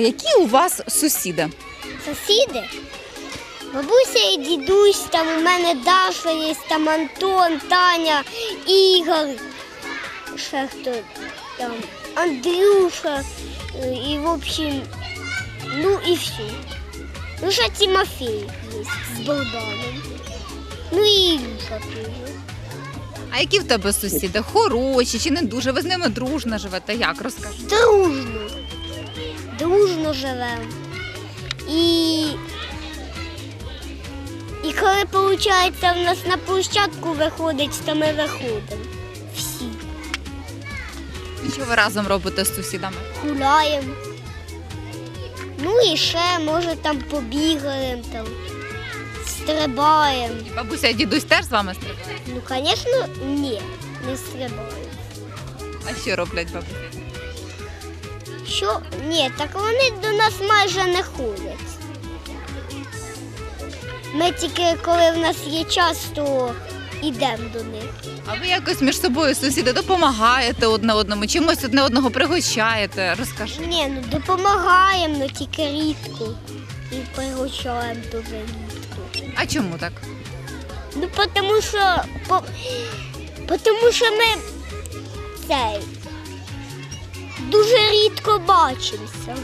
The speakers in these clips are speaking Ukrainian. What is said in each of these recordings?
ласка, які у вас сусіди? Сусіди. Бабуся і дідусь, там у мене Даша є, там Антон, Таня, Ігор. Ще хто там Андрюша. е, І в общем, ну і все. Ну ще Тимофей є з Богданом. Ну і Ілюша теж. А які в тебе сусіди? Хороші чи не дуже? Ви з ними дружно живете? Як розкажи? Дружно. Дружно живемо. І, і коли виходить, в нас на площадку виходить, то ми виходимо. Всі І Що ви разом робите з сусідами? гуляємо. Ну і ще, може, там побігаємо, там, стрибаємо. І бабуся і дідусь теж з вами стрибають? Ну, звісно, ні, не стрибаємо. А що роблять бабуся? Що? Ні, так вони до нас майже не ходять. Ми тільки коли в нас є час, то йдемо до них. А ви якось між собою сусіди допомагаєте одне одному, чимось одне одного пригощаєте? Розкажи. Ні, ну допомагаємо, ну тільки рідко. І пригощаємо дуже рідко. А чому так? Ну, тому що, по, тому що ми цей дуже рідко бачимося.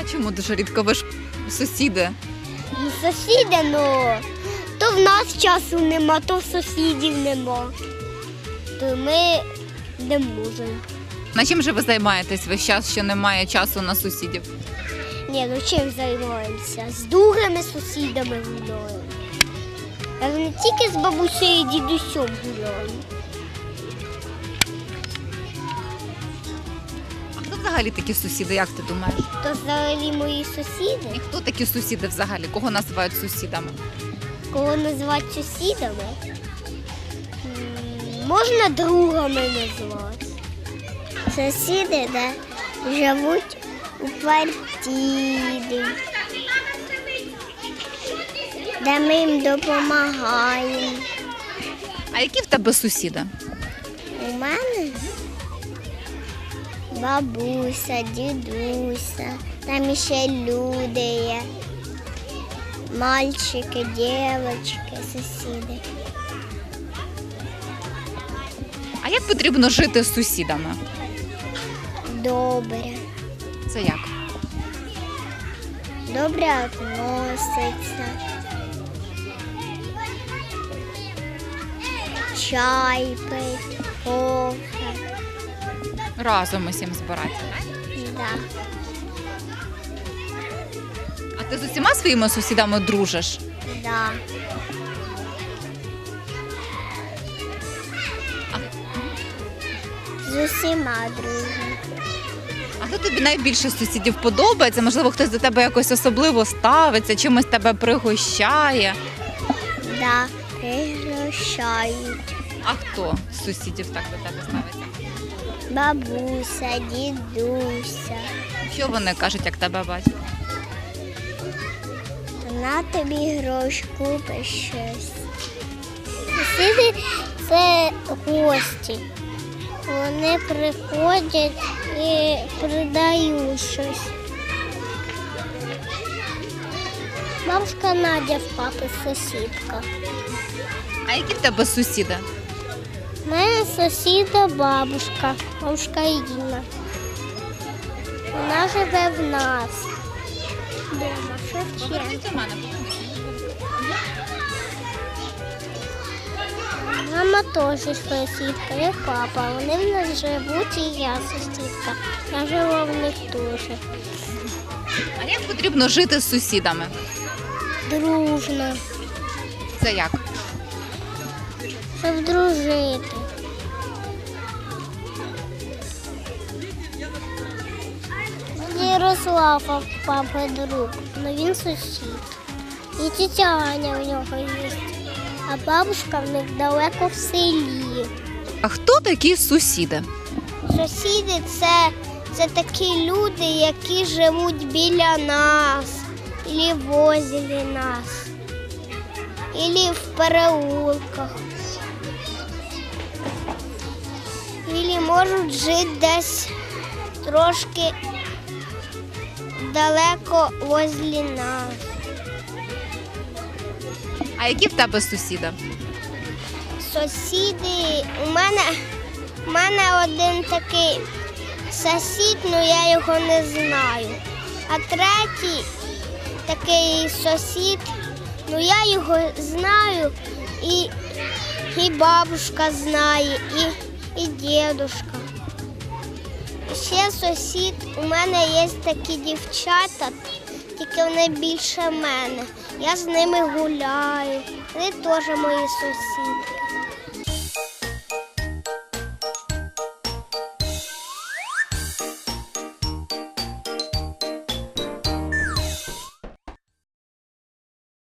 А чому дуже рідко? Ви ж сусіди. Ну, Сусіди, ну, то в нас часу нема, то в сусідів нема. То ми не можемо. На чим же ви займаєтесь весь час, що немає часу на сусідів? Ні, ну чим займаємося? З другими сусідами гуляємо. Ж не тільки з бабусею і дідусем гуляю. Взагалі такі сусіди, як ти думаєш? То взагалі мої сусіди, І хто такі сусіди взагалі? Кого називають сусідами? кого називати сусідами, м, можна другами назвати. Сусіди, де живуть у квартирі, де ми їм допомагаємо. А які в тебе сусіди? Бабуся, дідуся, там ще люди є. Мальчики, дівчатки, сусіди. А як потрібно жити з сусідами? Добре. Це як? Добре відноситься. Чай пить, кофе. Разом усім збиратися. Да. А ти з усіма своїми сусідами дружиш? Да. З усіма дружимо. А хто тобі найбільше з сусідів подобається? Можливо, хтось до тебе якось особливо ставиться, чимось тебе пригощає. Да, пригощають. А хто з сусідів так до тебе ставиться? Бабуся, дідуся. Що вони кажуть, як тебе бачать? На тобі гроші купиш щось. Сусіди це гості. Вони приходять і продають щось. Бабушка Надя в папи сусідка. А які в тебе сусіди? У мене сусіда бабушка, бабушка Інна. Вона живе в нас. Дома, Шевченка. Мама теж сусідка, як папа. Вони в нас живуть і я сусідка. Я живу в них теж. А як потрібно жити з сусідами? Дружно, Це як? щоб дружити. Ярослава папа друг, але він сусід. І тітя Аня у нього є. А бабушка в них далеко в селі. А хто такі сусіди? Сусіди це, це такі люди, які живуть біля нас, або возле нас, або в переулках. Або можуть жити десь трошки далеко возле нас. А які в тебе сусіди? Сусіди, у мене, у мене один такий сусід, але я його не знаю. А третій такий сусід, ну я його знаю, і, і бабушка знає, і, і дідушка. Ще сусід, у мене є такі дівчата, тільки вони більше мене. Я з ними гуляю. Вони теж мої сусідки.